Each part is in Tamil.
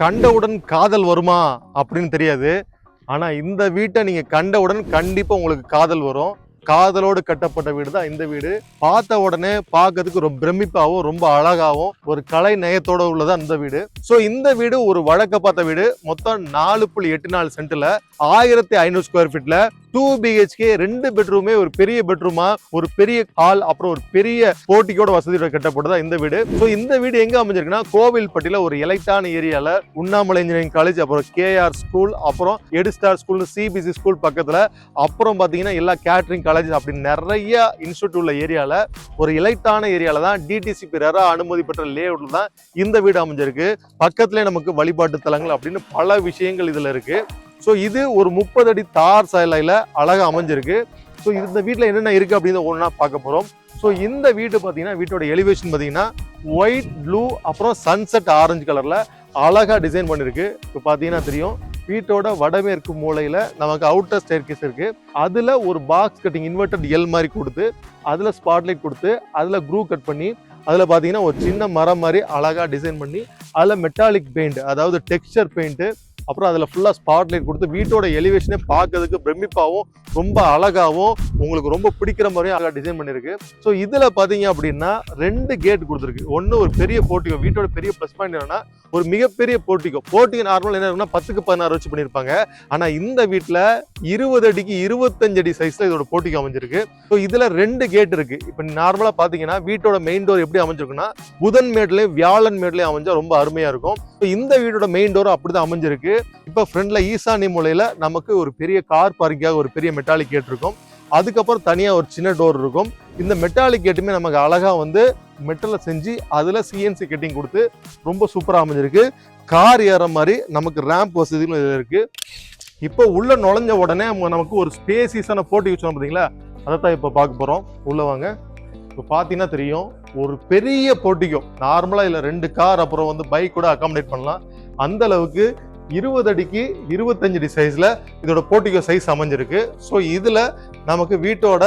கண்டவுடன் காதல் வருமா அப்படின்னு தெரியாது. ஆனால் இந்த வீட்டை நீங்கள் கண்டவுடன் கண்டிப்பாக உங்களுக்கு காதல் வரும். காதலோடு கட்டப்பட்ட வீடு தான் இந்த வீடு. பார்த்த உடனே பார்க்கறதுக்கு ரொம்ப பிரமிப்பாகவும் ரொம்ப அழகாகவும் ஒரு கலை நயத்தோடு உள்ளதா இந்த வீடு. ஸோ இந்த வீடு ஒரு வழக்க பார்த்த வீடு. மொத்தம் நாலு புள்ளி எட்டு நாலு சென்ட்டில் ஆயிரத்தி ஐநூறு ஸ்கொயர் ஃபீட்டில் டூ பிஹெச்கே ரெண்டு பெட்ரூமே ஒரு பெரிய பெட்ரூமா ஒரு பெரிய ஹால் அப்புறம் ஒரு பெரிய போட்டிக்கோட வசதியோட கட்டப்பட்டதா இந்த வீடு. ஸோ இந்த வீடு எங்க அமைஞ்சிருக்குன்னா கோவில்பட்டியில ஒரு எலைட்டான ஏரியால உண்ணாமலை இன்ஜினியரிங் காலேஜ் அப்புறம் கேஆர் ஸ்கூல் அப்புறம் எடுஸ்டார் ஸ்கூல் சிபிசி ஸ்கூல் பக்கத்துல அப்புறம் பாத்தீங்கன்னா எல்லா கேட்டரிங் காலேஜ் அப்படி நிறைய இன்ஸ்டியூட் உள்ள ஏரியால ஒரு எலைட்டான ஏரியால தான் டிடிசிபி ரெரா அனுமதி பெற்ற லேஅவுட்ல தான் இந்த வீடு அமைஞ்சிருக்கு. பக்கத்துலேயே நமக்கு வழிபாட்டு தலங்கள் அப்படின்னு பல விஷயங்கள் இதுல இருக்கு. ஸோ இது ஒரு முப்பது அடி தார் சாலையில அழகாக அமைஞ்சிருக்கு. ஸோ இந்த வீட்டில் என்னென்ன இருக்குது அப்படின்னு ஒன்றா பார்க்க போகிறோம் ஸோ இந்த வீடு பார்த்தீங்கன்னா வீட்டோட எலிவேஷன் பார்த்தீங்கன்னா ஒயிட் ப்ளூ அப்புறம் சன்செட் ஆரஞ்சு கலரில் அழகாக டிசைன் பண்ணியிருக்கு இப்போ பார்த்தீங்கன்னா தெரியும் வீட்டோட வடமேற்கு மூலையில் நமக்கு அவுட்டர் ஸ்டேர்கேஸ் இருக்குது அதில் ஒரு பாக்ஸ் கட்டிங் இன்வெர்டட் எல் மாதிரி கொடுத்து அதில் ஸ்பாட்லைட் கொடுத்து அதில் க்ரூ கட் பண்ணி அதில் பார்த்தீங்கன்னா ஒரு சின்ன மரம் மாதிரி அழகாக டிசைன் பண்ணி அதில் மெட்டாலிக் பெயிண்ட் அதாவது டெக்ஸ்சர் பெயிண்ட்டு அப்புறம் அதில் ஃபுல்லாக ஸ்பாட் லைட் கொடுத்து வீட்டோட எலிவேஷனே பார்க்கறதுக்கு பிரமிப்பாகவும் ரொம்ப அழகாகவும் உங்களுக்கு ரொம்ப பிடிக்கிற மாதிரியும் அழகாக டிசைன் பண்ணியிருக்கு. ஸோ இதில் பார்த்தீங்க அப்படின்னா ரெண்டு கேட் கொடுத்துருக்கு. ஒன்று ஒரு பெரிய போர்ட்டிகோ வீட்டோட பெரிய ப்ளஸ் பாயிண்ட் என்னன்னா ஒரு மிகப்பெரிய போர்ட்டிகோ. போர்ட்டிகோ நார்மல் என்ன இருக்குன்னா பத்துக்கு பதினாறு வச்சு பண்ணியிருப்பாங்க. ஆனால் இந்த வீட்டில் இருபது அடிக்கு இருபத்தஞ்சு அடி சைஸில் இதோட போர்ட்டிகோ அமைஞ்சிருக்கு. ஸோ இதில் ரெண்டு கேட் இருக்கு. இப்போ நார்மலாக பார்த்தீங்கன்னா வீட்டோட மெயின் டோர் எப்படி அமைஞ்சிருக்குன்னா புதன் மேட்லேயும் வியாழன் மேட்லேயும் அமைஞ்சால் ரொம்ப அருமையாக இருக்கும். ஸோ இந்த வீட்டோட மெயின் டோர் அப்படிதான் அமைஞ்சிருக்கு. இப்போ ஃப்ரண்ட்ல ஈசானி மூலையில நமக்கு ஒரு பெரிய கார் பார்க்கிங்காக ஒரு பெரிய மெட்டாலிக் கேட் இருக்கும். அதுக்கப்புறம் தனியாக ஒரு சின்ன டோர் இருக்கும். இந்த மெட்டாலிக் கேட்டுமே நமக்கு அழகாக வந்து மெட்டலை செஞ்சு அதில் சிஎன்சி கட்டிங் கொடுத்து ரொம்ப சூப்பராக அமைஞ்சிருக்கு. கார் ஏற மாதிரி நமக்கு ரேம்ப் வசதிகளும் இதில் இருக்குது இப்போ உள்ளே நுழைஞ்ச உடனே நமக்கு ஒரு ஸ்பேசிஸான போட்டி வச்சோம் பார்த்தீங்களா அதை தான் இப்போ பார்க்க போகிறோம் உள்ளே வாங்க. இப்போ பார்த்தீங்கன்னா தெரியும். ஒரு பெரிய போட்டிக்கும் நார்மலாக இதில் ரெண்டு கார் அப்புறம் வந்து பைக் கூட அக்காமடேட் பண்ணலாம். அந்த அளவுக்கு இருபது அடிக்கு இருபத்தஞ்சு அடி சைஸில் இதோட போட்டிக்கோ சைஸ் அமைஞ்சிருக்கு. ஸோ இதில் நமக்கு வீட்டோட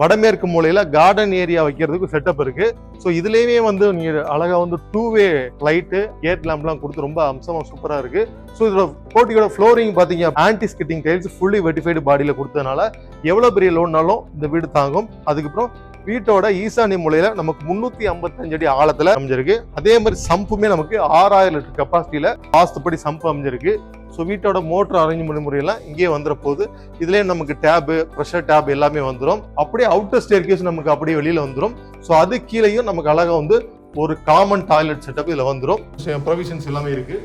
வடமேற்கு மூலையில் கார்டன் ஏரியா வைக்கிறதுக்கு செட்டப் இருக்கு. ஸோ இதுலேயுமே வந்து நீங்கள் அழகாக வந்து டூ வே லைட்டு கேட் லேம்ப்லாம் கொடுத்து ரொம்ப அம்சமாக சூப்பராக இருக்கு. ஸோ இதோட போட்டியோட ஃப்ளோரிங் பார்த்தீங்க anti skidding tiles fully vitrified பாடியில் கொடுத்ததுனால எவ்வளோ பெரிய லோன்னாலும் இந்த வீடு தாங்கும். அதுக்கப்புறம் வீட்டோட ஈசானி மூலையில நமக்கு முன்னூத்தி ஐம்பத்தஞ்சு அடி ஆழத்துல அமைஞ்சிருக்கு. அதே மாதிரி சம்புமே நமக்கு ஆறாயிரம் லிட்டர் கெப்பாசிட்டியில வாஸ்துப்படி சம்பு அமைஞ்சிருக்கு. ஸோ வீட்டோட மோட்டர் அரேஞ்ச்மெண்ட் முறையெல்லாம் இங்கே வந்துட போகுது இதுலேயே நமக்கு டேபு ப்ரெஷர் டேப் எல்லாமே வந்துடும் அப்படியே அவுட்டர் ஸ்டேர் கேஸ் நமக்கு அப்படியே வெளியில் வந்துடும் ஸோ அது கீழேயும் நமக்கு அழகா வந்து ஒரு காமன் டாய்லெட் செட்டப் இதில் வந்துடும் ப்ரொவிஷன்ஸ் எல்லாமே இருக்கு.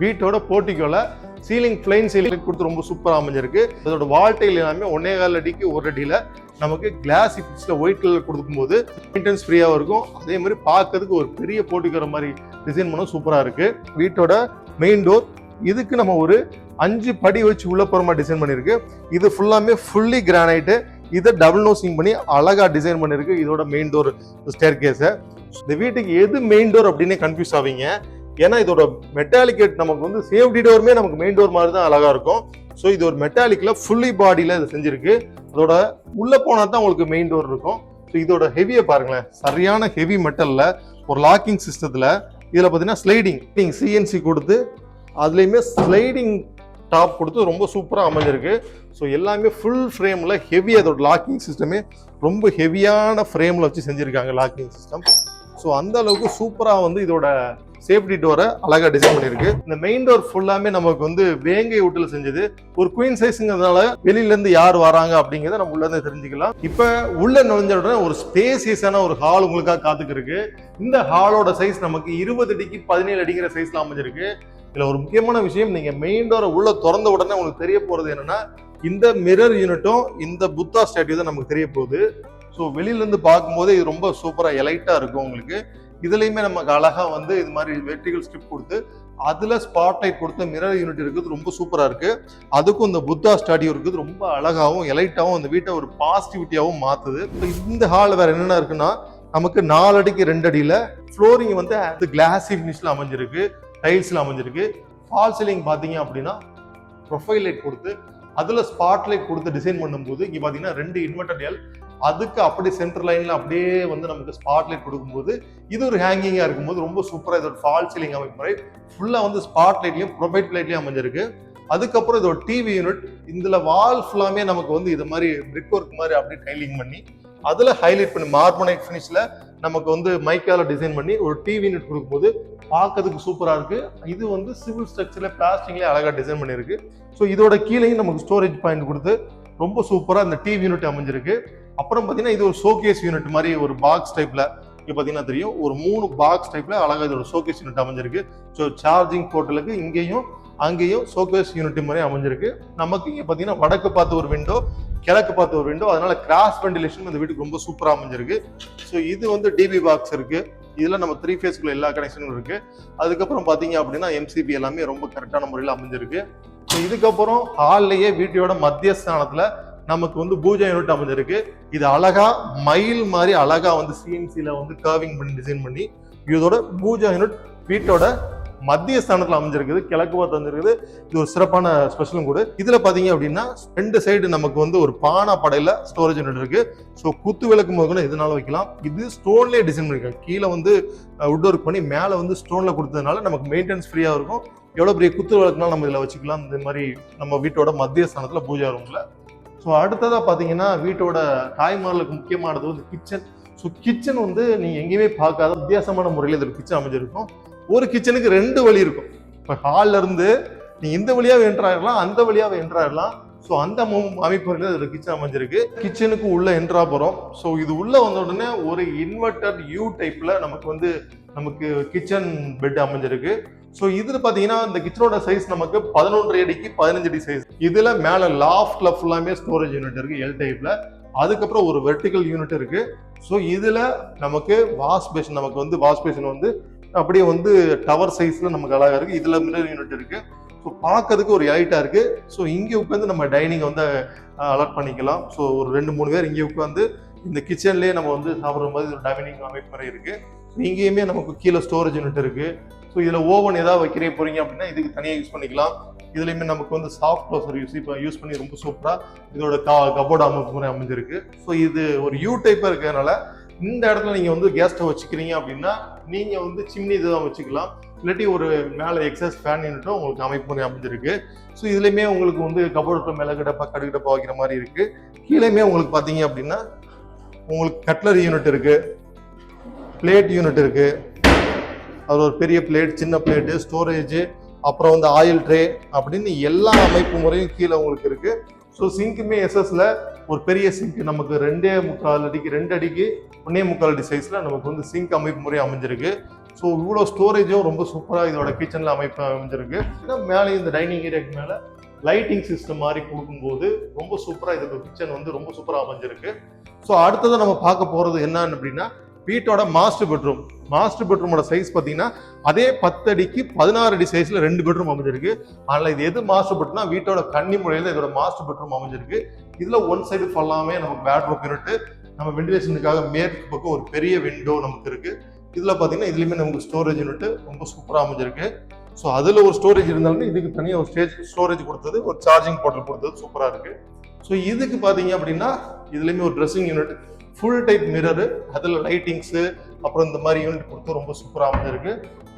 வீட்டோட போர்ட்டிக்கோல சீலிங் பிளைன் சீலிங் கொடுத்து ரொம்ப சூப்பராக அமைஞ்சிருக்கு. அதோட வாழ்க்கையில் எல்லாமே ஒன்னே கால் அடிக்கு ஒரு அடியில் நமக்கு கிளாஸ் ஃபிக்ஸில் ஒயிட் கலர் கொடுக்கும்போது மெயின்டெனன்ஸ் ஃப்ரீயாகவும் இருக்கும். அதே மாதிரி பார்க்கறதுக்கு ஒரு பெரிய போட்டிக்கிற மாதிரி டிசைன் பண்ண சூப்பராக இருக்குது வீட்டோட மெயின் டோர் இதுக்கு நம்ம ஒரு அஞ்சு படி வச்சு உள்ள போகிற மாதிரி டிசைன் பண்ணியிருக்கு. இது ஃபுல்லாமே ஃபுல்லி கிரானைட்டு இதை டபுள் நோசிங் பண்ணி அழகாக டிசைன் பண்ணியிருக்கு. இதோட மெயின் டோர் ஸ்டேர் கேஸை இந்த வீட்டுக்கு எது மெயின் டோர் அப்படின்னு கன்ஃபியூஸ் ஆவீங்க. ஏன்னா இதோட மெட்டாலிக்கேட் நமக்கு வந்து சேஃப்டி டோருமே நமக்கு மெயின் டோர் மாதிரி தான் அழகாக இருக்கும். ஸோ இது ஒரு மெட்டாலிக்கில் ஃபுல்லி பாடியில் இது செஞ்சுருக்கு. அதோட உள்ள போனா தான் உங்களுக்கு மெயின் டோர் இருக்கும். ஸோ இதோட ஹெவியை பாருங்களேன். சரியான ஹெவி மெட்டலில் ஒரு லாக்கிங் சிஸ்டத்தில் இதில் பார்த்தீங்கன்னா ஸ்லைடிங் சிஎன்சி கொடுத்து அதுலேயுமே ஸ்லைடிங் டாப் கொடுத்து ரொம்ப சூப்பராக அமைஞ்சிருக்கு. ஸோ எல்லாமே ஃபுல் ஃப்ரேமில் ஹெவி அதோட லாக்கிங் சிஸ்டமே ரொம்ப ஹெவியான ஃப்ரேமில் வச்சு செஞ்சுருக்காங்க லாக்கிங் சிஸ்டம் ஸோ அந்த அளவுக்கு சூப்பராக வந்து இதோட சேஃப்டி டோரை அழகாக டிசைன் பண்ணியிருக்கு. இந்த மெயின் டோர் ஃபுல்லாமே நமக்கு வந்து வேங்கை வீட்டில் செஞ்சது. ஒரு குயின் சைஸுங்கிறதுனால வெளியிலேருந்து யார் வராங்க அப்படிங்கிறத நம்ம உள்ளே தெரிஞ்சுக்கலாம். இப்போ உள்ளே நுழைஞ்ச உடனே ஒரு ஸ்பேசியஸான ஒரு ஹால் உங்களுக்காக காத்துக்கிருக்கு. இந்த ஹாலோட சைஸ் நமக்கு இருபது அடிக்கு பதினேழு அடிக்கிற சைஸில் அமைஞ்சிருக்கு. இதில் ஒரு முக்கியமான விஷயம் நீங்கள் மெயின் டோரை உள்ளே திறந்த உடனே உங்களுக்கு தெரிய போகிறது என்னென்னா இந்த மிரர் யூனிட்டும் இந்த புத்தா ஸ்டாட்யூ தான் நமக்கு தெரிய போகுது. ஸோ வெளியிலேருந்து பார்க்கும்போது இது ரொம்ப சூப்பராக எலைட்டாக இருக்கும் உங்களுக்கு. இதுலையுமே நமக்கு அழகாக வந்து இது மாதிரி வெர்டிகல் ஸ்ட்ரிப் கொடுத்து அதில் ஸ்பாட் லைட் கொடுத்த மிரர் யூனிட் இருக்குது ரொம்ப சூப்பராக இருக்குது அதுக்கும் இந்த புத்தா ஸ்டாடியோ இருக்குது. ரொம்ப அழகாகவும் எலைட்டாகவும் அந்த வீட்டை ஒரு பாசிட்டிவிட்டியாகவும் மாற்றுது இந்த ஹால் வேறு என்னென்ன இருக்குன்னா நமக்கு நாலு அடிக்கு ரெண்டு அடியில் ஃப்ளோரிங் வந்து அது கிளாஸி ஃபினிஷில் அமைஞ்சிருக்கு டைல்ஸில் அமைஞ்சிருக்கு. ஃபால் சீலிங் பார்த்தீங்க அப்படின்னா ப்ரொஃபைல் லைட் கொடுத்து அதில் ஸ்பாட் லைட் கொடுத்து டிசைன் பண்ணும்போது இங்கே பார்த்தீங்கன்னா ரெண்டு இன்வெர்டர் எல் அதுக்கு அப்படி சென்டர் லைனில் அப்படியே வந்து நமக்கு ஸ்பாட் லைட் கொடுக்கும்போது இது ஒரு ஹேங்கிங்காக இருக்கும்போது ரொம்ப சூப்பராக இதோட ஃபால் சீலிங் அமைப்பு முறை ஃபுல்லாக வந்து ஸ்பாட்லைட்லையும் ப்ரொபைட் லைட்லையும் அமைஞ்சிருக்கு. அதுக்கப்புறம் இதோட டிவி யூனிட் இதில் வால் ஃபுல்லாமே நமக்கு வந்து இது மாதிரி பிரிக் ஒர்க் மாதிரி அப்படியே டைலிங் பண்ணி அதில் ஹைலைட் பண்ணி மார்பனைட் ஃபினிஷில் நமக்கு வந்து மைக்கால டிசைன் பண்ணி ஒரு டிவி யூனிட் கொடுக்கும்போது பார்க்கறதுக்கு சூப்பராக இருக்கு. இது வந்து சிவில் ஸ்ட்ரக்சர்ல பிளாஸ்டிக்லேயே அழகாக டிசைன் பண்ணியிருக்கு. ஸோ இதோட கீழேயும் நமக்கு ஸ்டோரேஜ் பாயிண்ட் கொடுத்து ரொம்ப சூப்பராக இந்த டிவி யூனிட் அமைஞ்சிருக்கு. அப்புறம் பார்த்தீங்கன்னா இது ஒரு ஷோகேஸ் யூனிட் மாதிரி ஒரு பாக்ஸ் டைப்பில் இங்கே பார்த்தீங்கன்னா தெரியும். ஒரு மூணு பாக்ஸ் டைப்பில் அழகாக இதோட ஷோகேஸ் யூனிட் அமைஞ்சிருக்கு. ஸோ சார்ஜிங் போர்ட்டலுக்கு இங்கேயும் அங்கேயும் ஷோகேஸ் யூனிட் மாதிரி அமைஞ்சிருக்கு. நமக்கு இங்கே பார்த்தீங்கன்னா வடக்கு பார்த்த ஒரு விண்டோ கிழக்கு பார்த்த ஒரு விண்டோ அதனால கிராஸ் வெண்டிலேஷன் இந்த வீட்டுக்கு ரொம்ப சூப்பராக அமைஞ்சிருக்கு. ஸோ இது வந்து டிபி பாக்ஸ் இருக்குது இதில் நம்ம த்ரீ ஃபேஸ்க்குள்ள எல்லா கனெக்ஷனும் இருக்குது அதுக்கப்புறம் பார்த்தீங்க அப்படின்னா எம்சிபி எல்லாமே ரொம்ப கரெக்டான முறையில் அமைஞ்சிருக்கு. ஸோ இதுக்கப்புறம் ஹால்லையே வீட்டோட மத்திய ஸ்தானத்தில் நமக்கு வந்து பூஜை யூனிட் அமைஞ்சிருக்கு. இது அழகா மயில் மாதிரி அழகா வந்து சிஎன்சில வந்து கர்விங் பண்ணி டிசைன் பண்ணி இதோட பூஜா யூனிட் வீட்டோட மத்திய ஸ்தானத்தில் அமைஞ்சிருக்குது கிழக்கு பார்த்து வந்திருக்குது இது ஒரு சிறப்பான ஸ்பெஷலும் கூட. இதில் பார்த்தீங்க அப்படின்னா ரெண்டு சைடு நமக்கு வந்து ஒரு பானா படையில் ஸ்டோரேஜ் யூனிட் இருக்கு. ஸோ குத்து விளக்கு முதல்ல எதுனாலும் வைக்கலாம். இது ஸ்டோன்லேயே டிசைன் பண்ணிருக்காங்க. கீழே வந்து உட் ஒர்க் பண்ணி மேலே வந்து ஸ்டோனில் கொடுத்ததுனால நமக்கு மெயின்டெனன்ஸ் ஃப்ரீயாக இருக்கும். எவ்வளோ பெரிய குத்து விளக்குனாலும் நம்ம இதில் வச்சுக்கலாம். இந்த மாதிரி நம்ம வீட்டோட மத்திய ஸ்தானத்தில் பூஜா ரூமில் ஸோ அடுத்ததாக பார்த்தீங்கன்னா வீட்டோட தாய்மார்களுக்கு முக்கியமானது வந்து கிச்சன் ஸோ கிச்சன் வந்து நீங்கள் எங்கேயுமே பார்க்காத வித்தியாசமான முறையில் இதில் கிச்சன் அமைஞ்சிருக்கும். ஒரு கிச்சனுக்கு ரெண்டு வழி இருக்கும். இப்போ ஹால்ல இருந்து நீ இந்த வழியாக என்ட்ரு அந்த வழியாக என்ட்ரு ஸோ அந்த அமைப்புகளில் இதில் கிச்சன் அமைஞ்சிருக்கு. கிச்சனுக்கு உள்ளே என்ட்ரா போகிறோம் ஸோ இது உள்ளே வந்த உடனே ஒரு இன்வெர்டர் யூ டைப்பில் நமக்கு வந்து நமக்கு கிச்சன் பெட் அமைஞ்சிருக்கு. ஸோ இதில் பார்த்தீங்கன்னா இந்த கிச்சனோட சைஸ் நமக்கு பதினொன்றரை அடிக்கு பதினஞ்சு அடி சைஸ் இதில் மேலே லாஃப்டில் ஃபுல்லாமே ஸ்டோரேஜ் யூனிட் இருக்குது எல் டைப்பில் அதுக்கப்புறம் ஒரு வெர்டிகல் யூனிட் இருக்குது ஸோ இதில் நமக்கு வாஷ் பேஷன் நமக்கு வந்து வாஷ் பேஷன் வந்து அப்படியே வந்து டவர் சைஸில் நமக்கு அழகாக இருக்குது இதில் மிரர் யூனிட் இருக்குது ஸோ பார்க்கறதுக்கு ஒரு எலைட்டா இருக்குது ஸோ இங்கே உட்காந்து நம்ம டைனிங் வந்து அலர்ட் பண்ணிக்கலாம். ஸோ ஒரு ரெண்டு மூணு பேர் இங்கே உட்காந்து இந்த கிச்சன்லேயே நம்ம வந்து சாப்பிட்ற மாதிரி ஒரு டைனிங் அமைப்பு மாதிரி இருக்குது இங்கேயுமே நமக்கு கீழே ஸ்டோரேஜ் யூனிட் இருக்குது ஸோ இதில் ஓவன் ஏதாவது வைக்கிறே போகிறீங்க அப்படின்னா இதுக்கு தனியாக யூஸ் பண்ணிக்கலாம். இதுலையுமே நமக்கு வந்து சாஃப்ட் க்ளோசர் யூஸ் இப்போ யூஸ் பண்ணி ரொம்ப சூப்பராக இதோட கா கபோர்டு அமைப்பு முறை அமைஞ்சிருக்கு. ஸோ இது ஒரு யூ டைப்பாக இருக்கிறதுனால இந்த இடத்துல நீங்கள் வந்து கேஸ் ஸ்டவ் வச்சுக்கிறீங்க அப்படின்னா நீங்கள் வந்து சிம்னி இதுதான் வச்சுக்கலாம். இல்லாட்டி ஒரு மேலே எக்ஸஸ் ஃபேன் யூனிட்டும் உங்களுக்கு அமைப்பு முறை அமைஞ்சிருக்கு. ஸோ இதுலையுமே உங்களுக்கு வந்து கபோர்டு மேலே கிட்ட கடுகிடப்பா வைக்கிற மாதிரி இருக்குது கீழேயுமே உங்களுக்கு பார்த்தீங்க அப்படின்னா உங்களுக்கு கட்லரி யூனிட் இருக்குது பிளேட் யூனிட் இருக்குது அதில் ஒரு பெரிய பிளேட் சின்ன பிளேட்டு ஸ்டோரேஜு அப்புறம் வந்து ஆயில் ட்ரே அப்படின்னு எல்லா அமைப்பு முறையும் கீழே உங்களுக்கு இருக்குது ஸோ சிங்க்குமே எஸ்எஸ்ல ஒரு பெரிய சிங்க் நமக்கு ரெண்டே முக்கால் அடிக்கு ரெண்டு அடிக்கு ஒன்னே முக்கால் அடி சைஸில் நமக்கு வந்து சிங்க் அமைப்பு முறை அமைஞ்சிருக்கு. ஸோ இவ்வளோ ஸ்டோரேஜும் ரொம்ப சூப்பராக இதோட கிச்சனில் அமைப்பு அமைஞ்சிருக்கு. மேலே இந்த டைனிங் ஏரியாக்கு மேலே லைட்டிங் சிஸ்டம் மாதிரி கொடுக்கும்போது ரொம்ப சூப்பராக இதோட கிச்சன் வந்து ரொம்ப சூப்பராக அமைஞ்சிருக்கு. ஸோ அடுத்தது நம்ம பார்க்க போகிறது என்னன்னு அப்படின்னா வீட்டோட மாஸ்டர் பெட்ரூம் மாஸ்டர் பெட்ரூமோட சைஸ் பார்த்தீங்கன்னா அதே பத்து அடிக்கு பதினாறு அடி சைஸ்ல ரெண்டு பெட்ரூம் அமைஞ்சிருக்கு. ஆனால் இது எது மாஸ்டர் பெட்ரூம்னா வீட்டோட கன்னி முறையில் இதோட மாஸ்டர் பெட்ரூம் அமைஞ்சிருக்கு. இதில் ஒன் சைடு ஃபுல்லாமே நமக்கு பேட்ரூம் இருட்டு நம்ம வெண்டிலேஷனுக்காக மேற்கு பக்கம் ஒரு பெரிய விண்டோ நமக்கு இருக்கு. இதில் பார்த்தீங்கன்னா இதுலேயுமே நமக்கு ஸ்டோரேஜ் யூனிட் ரொம்ப சூப்பராக அமைஞ்சிருக்கு. ஸோ அதில் ஒரு ஸ்டோரேஜ் இருந்தாலுமே இதுக்கு தனியாக ஒரு ஸ்டேஜ் ஸ்டோரேஜ் கொடுத்தது ஒரு சார்ஜிங் போர்ட்டல் கொடுத்தது சூப்பராக இருக்குது ஸோ இதுக்கு பார்த்தீங்க அப்படின்னா இதுலேயுமே ஒரு dressing unit full type mirror அதில் லைட்டிங்ஸு அப்புறம் இந்த மாதிரி யூனிட் கொடுத்து ரொம்ப சூப்பராக அமைஞ்சிருக்கு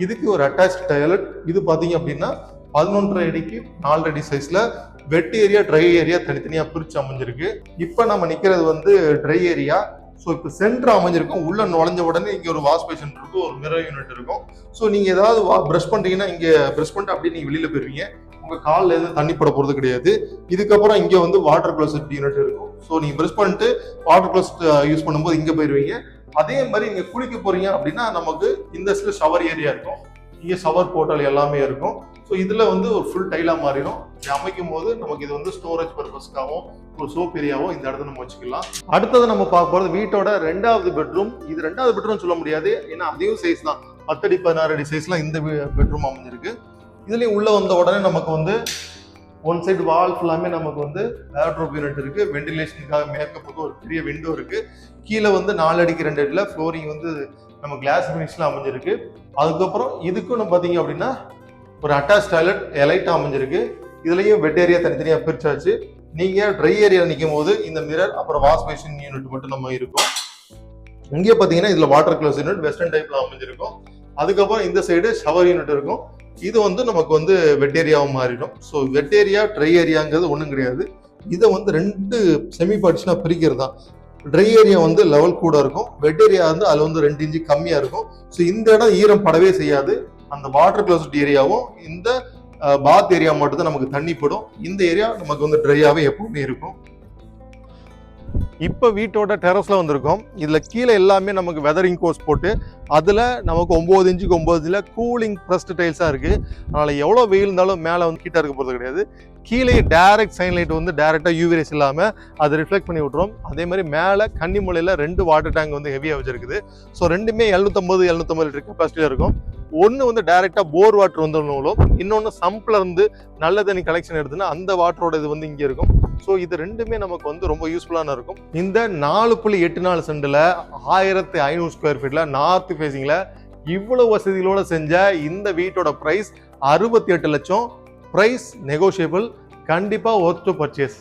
இதுக்கு ஒரு அட்டாச் டாய்லெட் இது பார்த்தீங்க அப்படின்னா பதினொன்றரை அடிக்கு நாலு அடி சைஸில் வெட் ஏரியா ட்ரை ஏரியா தனித்தனியாக பிரித்து அமைஞ்சிருக்கு. இப்போ நம்ம நிற்கிறது வந்து ட்ரை ஏரியா ஸோ இப்போ சென்டர் அமைஞ்சிருக்கும். உள்ளே நுழைஞ்ச உடனே இங்கே ஒரு வாஷ் பேஷன் இருக்கும் ஒரு மிரர் யூனிட் இருக்கும். ஸோ நீங்கள் ஏதாவது ப்ரஷ் பண்ணுறீங்கன்னா இங்கே ப்ரஷ் பண்ணிட்டு அப்படியே நீங்கள் வெளியில் போயிருவீங்க. உங்கள் காலில் எதுவும் தண்ணி பட போகிறது கிடையாது. இதுக்கப்புறம் இங்கே வந்து வாட்டர் க்ளோசட் யூனிட் இருக்கும். ஸோ நீங்கள் ப்ரெஷ் பண்ணிட்டு வாட்டர் க்ளோசட் யூஸ் பண்ணும்போது இங்கே போயிடுவீங்க அதே மாதிரி நீங்கள் குளிக்க போகிறீங்க அப்படின்னா நமக்கு இந்த சைடு ஷவர் ஏரியா இருக்கும். இங்கே ஷவர் போர்ட்டல் எல்லாமே இருக்கும். ஸோ இதில் வந்து ஒரு ஃபுல் டைலாக மாறிடும். இது அமைக்கும் போது நமக்கு இது வந்து ஸ்டோரேஜ் பர்பஸ்க்காகவும் ஒரு சோப் ஏரியாவும் இந்த இடத்துல நம்ம வச்சுக்கலாம். அடுத்தது நம்ம பார்க்க போகிறது வீட்டோட ரெண்டாவது பெட்ரூம் இது ரெண்டாவது பெட்ரூம் சொல்ல முடியாது. ஏன்னா அதையும் சைஸ் தான். பத்தடி பதினாறு அடி சைஸ்லாம் இந்த பெட்ரூம் அமைஞ்சிருக்கு. இதுலேயும் உள்ளே வந்த உடனே நமக்கு வந்து ஒன் சைடு வால் ஃபுல்லாமே நமக்கு வந்து ஏர்ட்ரோப் யூனிட் இருக்குது வெண்டிலேஷனுக்காக மேக்கப்புக்கு ஒரு பெரிய விண்டோ இருக்குது கீழே வந்து நாலு அடிக்கு ரெண்டு அடியில் ஃப்ளோரிங் வந்து நம்ம கிளாஸ் ஃபினிஷ்ல அமைஞ்சிருக்கு. அதுக்கப்புறம் இதுக்குன்னு பார்த்தீங்க அப்படின்னா ஒரு அட்டாச் டாய்லெட் எலைட் அமைஞ்சிருக்கு. இதுலேயும் வெட் ஏரியா தனித்தனியாக பிரிச்சாச்சு. நீங்கள் ட்ரை ஏரியாவில் நிற்கும் போது இந்த மிரர் அப்புறம் வாஷ் மிஷின் யூனிட் மட்டும் நம்ம இருக்கும். இங்கே பார்த்தீங்கன்னா இதில் வாட்டர் க்ளோஸ் யூனிட் வெஸ்டர்ன் டைப்பில் அமைஞ்சிருக்கும். அதுக்கப்புறம் இந்த சைடு ஷவர் யூனிட் இருக்கும். இது வந்து நமக்கு வந்து வெட் மாறிடும். ஸோ வெட் ஏரியா ட்ரை ஏரியாங்கிறது ஒன்றும் கிடையாது. இதை வந்து ரெண்டு செமி பார்ட்டிஷனாக பிரிக்கிறது தான் ட்ரை ஏரியா வந்து லெவல் கூட இருக்கும். வெட் ஏரியா வந்து அதில் வந்து ரெண்டு இன்ச்சு கம்மியாக இருக்கும். ஸோ இந்த இடம் ஈரம் படவே செய்யாது. அந்த வாட்டர் க்ளோஸ்ட் ஏரியாவும் இந்த பாத் ஏரியா மட்டும் தான் நமக்கு தண்ணி படும். இந்த ஏரியா நமக்கு வந்து ட்ரையாகவே எப்பவுமே இருக்கும். இப்போ வீட்டோட டெரஸில் வந்திருக்கோம். இதில் கீழே எல்லாமே நமக்கு வெதரிங் கோர்ஸ் போட்டு அதில் நமக்கு ஒம்பது இன்ச்சுக்கு ஒன்பதுல கூலிங் ப்ரெஸ்ட் டைல்ஸாக இருக்குது அதனால் எவ்வளோ வெயில் இருந்தாலும் மேலே வந்து கீட்டாக இருக்க போகிறது கிடையாது. கீழே டேரக்ட் சைன்லைட் வந்து டேரெக்டாக யூவிரேஸ் இல்லாமல் அதை ரிஃப்ளெக்ட் பண்ணி விட்ருவோம் அதே மாதிரி மேலே கன்னி மூலையில் ரெண்டு வாட்டர் டேங்க் வந்து ஹெவியாக வச்சிருக்குது. ஸோ ரெண்டுமே எழுநூத்தம்பது எழுநூத்தம்பது லிட்டர் கெப்பாசிட்டியில் இருக்கும். ஒன்று வந்து டேரெக்டாக போர் வாட்டர் வந்துடும் இன்னொன்று சம்ப்ல இருந்து நல்ல தண்ணி கலெக்ஷன் எடுத்துன்னா அந்த வாட்டரோட இது வந்து இங்கே இருக்கும். ஸோ இது ரெண்டுமே நமக்கு வந்து ரொம்ப யூஸ்ஃபுல்லான இருக்கும். இந்த நாலு புள்ளி எட்டு நாலு சென்டில் ஆயிரத்தி ஐநூறு ஸ்கொயர் ஃபீட்டில் நார்த் ஃபேஸிங்கில் இவ்வளவு வசதிகளோட செஞ்ச இந்த வீட்டோட ப்ரைஸ் அறுபத்தி எட்டு லட்சம். ப்ரைஸ் நெகோஷியபிள் கண்டிப்பாக ஒர்த் டு பர்ச்சேஸ்